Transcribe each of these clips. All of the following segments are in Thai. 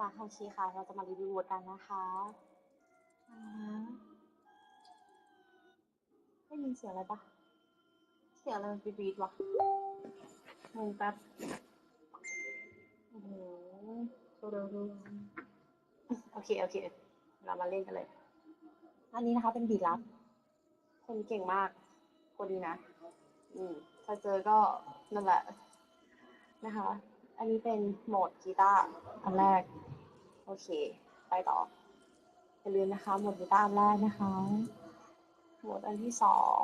มาโอเคค่ะ เราจะมารีวิวกันนะคะอ่าได้ยินเสียงอะไรปะเสียงอะไรมันบีดวะงงแป๊บโอ้โหตัวเร็วๆโอเค โอเค เรามาเล่นกันเลย อันนี้นะคะเป็นบีดลับ คนเก่งมาก คนดีนะ อืมถ้าเจอก็นั่นแหละนะคะ อันนี้เป็นโหมดกีตาร์อันแรก โอเค ไปต่ออย่าลืมนะคะโหมดกีตาร์อันแรกนะคะ โหมดอันที่สอง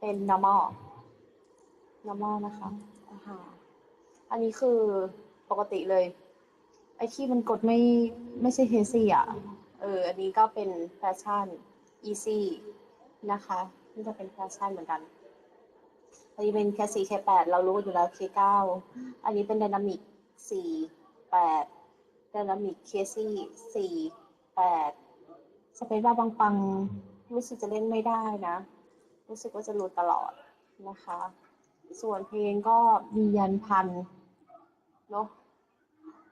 เป็น normal normal นะคะอ่าฮะอันนี้คือปกติเลย ไอที่มันกดไม่ไม่ใช่เฮซี่อะ เออ อันนี้ก็เป็นแฟชั่น easy นะคะ นี่จะเป็นแฟชั่นเหมือนกัน อันนี้เป็นแค่4 K8 เรารู้อยู่แล้ว K9 อันนี้เป็น Dynamic 4 8 Dynamic KC 4 8สเปซบาบางปังรู้สึกจะเล่นไม่ได้นะ รู้สึกว่าจะหลุดตลอดนะคะ ส่วนเพลงก็มียันพันเนาะ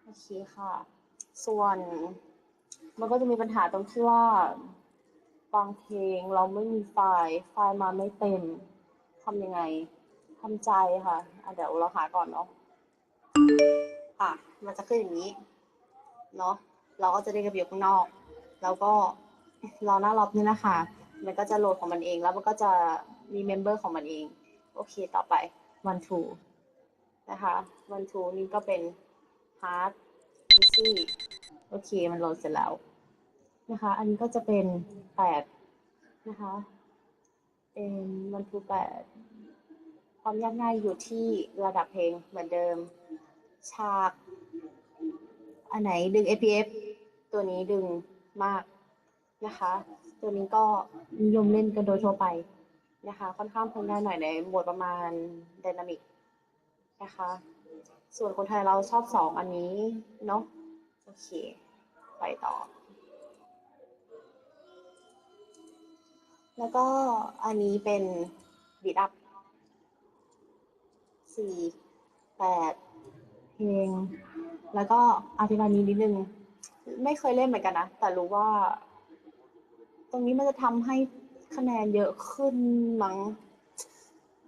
โอเคค่ะ ส่วนมันก็จะมีปัญหาตรงที่ว่าบางเพลงเราไม่มีไฟล์ ไฟล์มาไม่เต็ม ทำยังไงทำใจค่ะอะเดี๋ยวเราหาก่อนเนาะอะมันจะขึ้นอย่างนี้เนาะเราก็จะได้กระเบียบข้างนอก แล้วก็รอหน้ารอบนี่นะคะ มันก็จะโหลดของมันเอง แล้วมันก็จะมีเมมเบอร์ของมันเอง โอเคต่อไป one two นะคะ one two นี่ก็เป็น hard easy โอเค มันโหลดเสร็จแล้วนะคะ อันนี้ก็จะเป็นแปดนะคะ เป็น one two แปดความยากง่ายอยู่ที่ระดับเพลงเหมือนเดิม ฉาก อันไหนดึง APF ตัวนี้ดึงมากนะคะ ตัวนี้ก็นิยมเล่นกันโดยทั่วไปนะคะ ค่อนข้างทนได้หน่อยในหมวดประมาณไดนามิกนะคะ ส่วนคนไทยเราชอบสองอันนี้เนาะโอเค ไปต่อ แล้วก็อันนี้เป็นบีดอัพสี่แปดเพลง แล้วก็อธิบายนี้นิดนึง ไม่เคยเล่นเหมือนกันนะ แต่รู้ว่า ตรงนี้มันจะทำให้คะแนนเยอะขึ้นมั้ง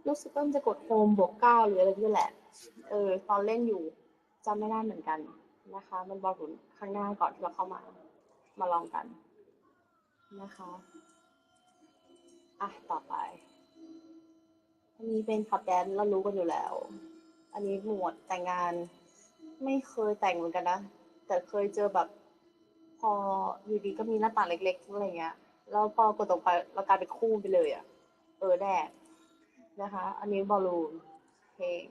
รู้สึกว่ามันจะกดโฮมบวกเก้าหรืออะไรนี่แหละ เออ ตอนเล่นอยู่จำไม่ได้เหมือนกันนะคะ มันบอกอยู่ข้างหน้าก่อนที่เราเข้ามา มาลองกันนะคะ อะต่อไป อันนี้เป็นขับแดนเรารู้กันอยู่แล้ว อันนี้หมวดแต่งงาน ไม่เคยแต่งเหมือนกันนะ แต่เคยเจอแบบ พออยู่ดีก็มีหน้าต่างเล็กๆอะไรเงี้ย แล้วพอกดตรงไปเรากลายเป็นคู่ไปเลยอะ่ะ เออแดกนะคะ อันนี้บอลลูนเพลง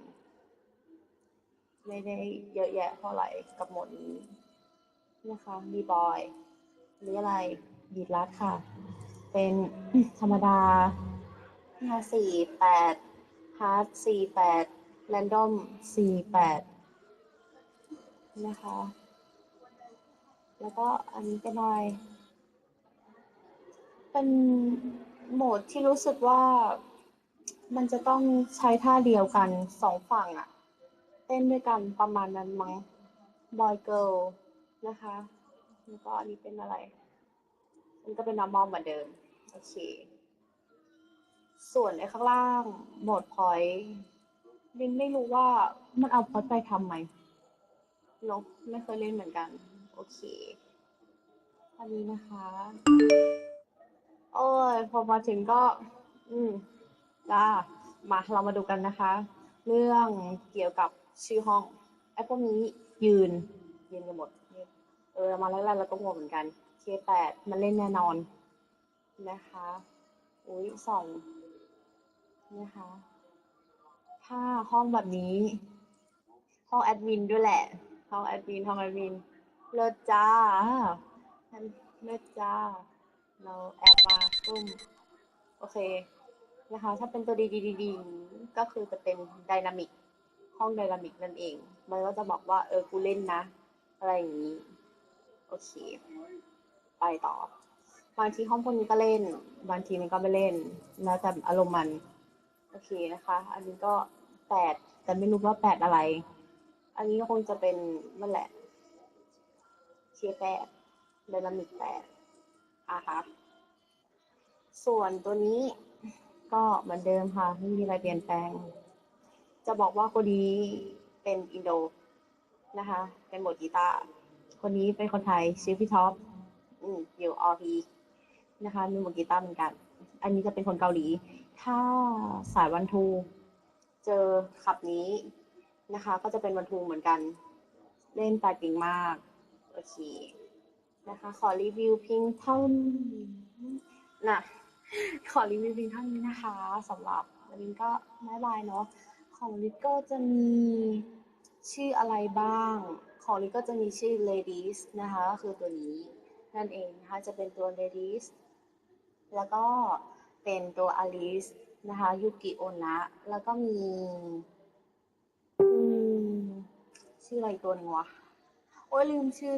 ไม่ได้เยอะแยะเท่าไหร่กับหมดนี้นะคะบีบอยนี่อะไร บีดลัดค่ะ เป็นธรรมดาห้าสี่แปดฮาร์ดสี่แปดแรนดอมสี่แปดนะคะ แล้วก็อันนี้เป็นอะไรเป็นโหมดที่รู้สึกว่ามันจะต้องใช้ท่าเดียวกันสองฝั่งอะเต้นด้วยกันประมาณนั้นมั้งบอยเกิลนะคะ แล้วก็อันนี้เป็นอะไร มันก็เป็นน้ำมอมเหมือนเดิม โอเค ส่วนไอ้ข้างล่างโหมดพอยต์ลินไม่รู้ว่ามันเอาพอยต์ไปทำไหมเนอะไม่เคยเล่นเหมือนกัน โอเคอันนี้นะคะ โอ้ย พอมาถึงก็ อืมจ้ามาเรามาดูกันนะคะ เรื่องเกี่ยวกับชื่อห้องไอ้พวกนี้ยืนยืนกันหมดเออมาแรกๆเราก็งงเหมือนกัน K8 มันเล่นแน่นอน นะคะอุ้ยสองนะคะถ้าห้องแบบนี้ ห้องแอดมินด้วยแหละ ห้องแอดมิน ห้องแอดมินเลิศจ้าเลิศจ้า เราแอบมาตุ้ม โอเค นะคะ ถ้าเป็นตัวดีดีดีก็คือจะเป็นไดนามิก ห้องไดนามิกนั่นเอง มันก็จะบอกว่า เออ กูเล่นนะ อะไรอย่างนี้ โอเค ไปต่อ บางทีห้องพวกนี้ก็เล่น บางทีมันก็ไม่เล่นแล้วแต่อารมณ์มัน โอเคนะคะ อันนี้ก็แปดแต่ไม่รู้ว่าแปดอะไร อันนี้ก็คงจะเป็นนั่นแหละ K8 Dynamic 8อะค่ะส่วนตัวนี้ก็เหมือนเดิมค่ะ ไม่มีอะไรเปลี่ยนแปลง จะบอกว่าคนนี้เป็นอินโดนะคะ เป็นโหมดกีตาร์คนนี้เป็นคนไทยชื่อพี่ท็อปอืมอยู่อพี นะคะมีโหมกีตาร์เหมือนกัน อันนี้จะเป็นคนเกาหลี ถ้าสายวันทูเจอขับนี้นะคะ ก็จะเป็นวันทูเหมือนกัน เล่นตาเก่งมาก โอเค นะคะ ขอรีวิวเพียงเท่านี้นะขอรีวิวเพียงเท่านี้นะคะสำหรับวันนี้ก็บายบายเนาะของลิศก็จะมีชื่ออะไรบ้าง ของลิศก็จะมีชื่อ ladies นะคะก็คือตัวนี้นั่นเองนะคะ จะเป็นตัว ladies แล้วก็เป็นตัว alice นะคะยุกิโอนะแล้วก็มีอืมชื่ออะไรตัวหนึ่งวะ โอ้ยลืมชื่อ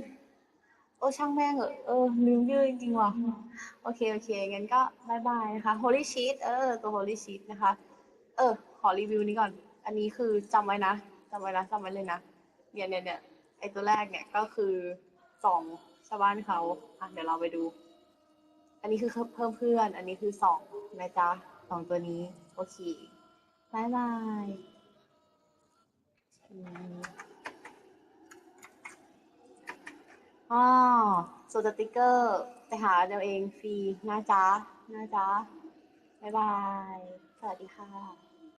โอ้ช่างแม่งเหอเออลืมชื่อจริงๆว่ะ โอเค โอเค งั้นก็บายบายนะคะ Holy Sheet เออ ตัว Holy Sheet นะคะ เออ ขอรีวิวนี้ก่อน อันนี้คือจำไว้นะจำไว้นะจำไว้เลยนะ เนี่ยเนี่ยเนี่ยไอตัวแรกเนี่ยก็คือสองชาวบ้านเขา อะ เดี๋ยวเราไปดู อันนี้คือเพิ่มเพื่อน อันนี้คือสองนะจ๊ะสองตัวนี้ โอเคบายบายอ๋อส่วนสติกเกอร์ไปหาเดี๋ยวเองฟรีนะจ๊ะนะจ๊ะบายบาย สวัสดีค่ะ